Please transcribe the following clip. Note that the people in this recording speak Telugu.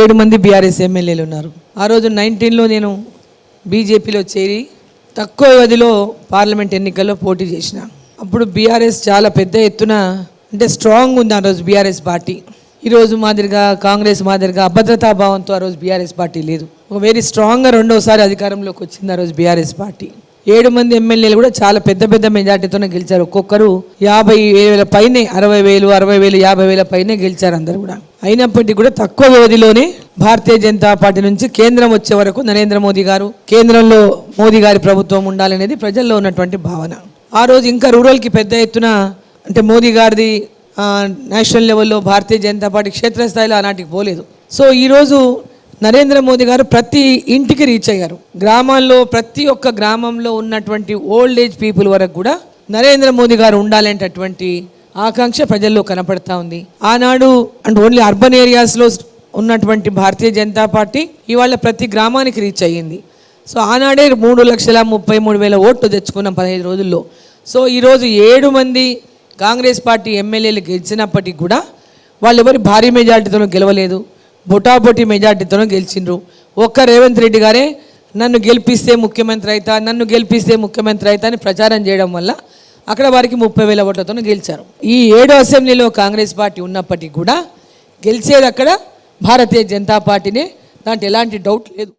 ఏడు మంది బీఆర్ఎస్ ఎమ్మెల్యేలు ఉన్నారు. ఆ రోజు నైన్టీన్లో నేను బీజేపీలో చేరి తక్కువ వ్యవధిలో పార్లమెంట్ ఎన్నికల్లో పోటీ చేసిన. అప్పుడు బీఆర్ఎస్ చాలా పెద్ద ఎత్తున అంటే స్ట్రాంగ్ ఉంది ఆ రోజు బీఆర్ఎస్ పార్టీ. ఈరోజు మాదిరిగా కాంగ్రెస్ మాదిరిగా అభద్రతా భావంతో ఆ రోజు బీఆర్ఎస్ పార్టీ లేదు. ఒక వెరీ స్ట్రాంగ్గా రెండోసారి అధికారంలోకి వచ్చింది ఆ రోజు బీఆర్ఎస్ పార్టీ. ఏడు మంది ఎమ్మెల్యేలు కూడా చాలా పెద్ద పెద్ద మెజార్టీతోనే గెలిచారు. ఒక్కొక్కరు యాభై వేల పైనే అరవై వేలు అరవై వేలు యాభై వేల పైనే గెలిచారు అందరు కూడా. అయినప్పటికీ కూడా తక్కువ వ్యవధిలోనే భారతీయ జనతా పార్టీ నుంచి కేంద్రం వచ్చే వరకు నరేంద్ర మోదీ గారు కేంద్రంలో మోదీ గారి ప్రభుత్వం ఉండాలనేది ప్రజల్లో ఉన్నటువంటి భావన. ఆ రోజు ఇంకా రూరల్కి పెద్ద ఎత్తున అంటే మోదీ గారిది నేషనల్ లెవెల్లో భారతీయ జనతా పార్టీ క్షేత్రస్థాయిలో ఆనాటికి పోలేదు. సో ఈరోజు నరేంద్ర మోదీ గారు ప్రతి ఇంటికి రీచ్ అయ్యారు. గ్రామాల్లో ప్రతి ఒక్క గ్రామంలో ఉన్నటువంటి ఓల్డ్ ఏజ్ పీపుల్ వరకు కూడా నరేంద్ర మోదీ గారు ఉండాలనేటటువంటి ఆకాంక్ష ప్రజల్లో కనపడతా ఉంది. ఆనాడు అండ్ ఓన్లీ అర్బన్ ఏరియాస్లో ఉన్నటువంటి భారతీయ జనతా పార్టీ ఇవాళ ప్రతి గ్రామానికి రీచ్ అయ్యింది. సో ఆనాడే మూడు లక్షల ముప్పై మూడు వేల ఓట్లు తెచ్చుకున్నాం పదహైదు రోజుల్లో. సో ఈరోజు ఏడు మంది కాంగ్రెస్ పార్టీ ఎమ్మెల్యేలు గెలిచినప్పటికీ కూడా వాళ్ళు ఎవరి భారీ మెజార్టీతోనూ గెలవలేదు. బొటాబొటి మెజార్టీతోనూ గెలిచిండ్రు. ఒక్క రేవంత్ రెడ్డి గారే నన్ను గెలిపిస్తే ముఖ్యమంత్రి అవుతా నన్ను గెలిపిస్తే ముఖ్యమంత్రి అవుతా అని ప్రచారం చేయడం వల్ల అక్కడ వారికి ముప్పై వేల ఓట్లతో గెలిచారు. ఈ ఏడో అసెంబ్లీలో కాంగ్రెస్ పార్టీ ఉన్నప్పటికీ కూడా గెలిచేది అక్కడ భారతీయ జనతా పార్టీనే. దాంట్లో ఎలాంటి డౌట్ లేదు.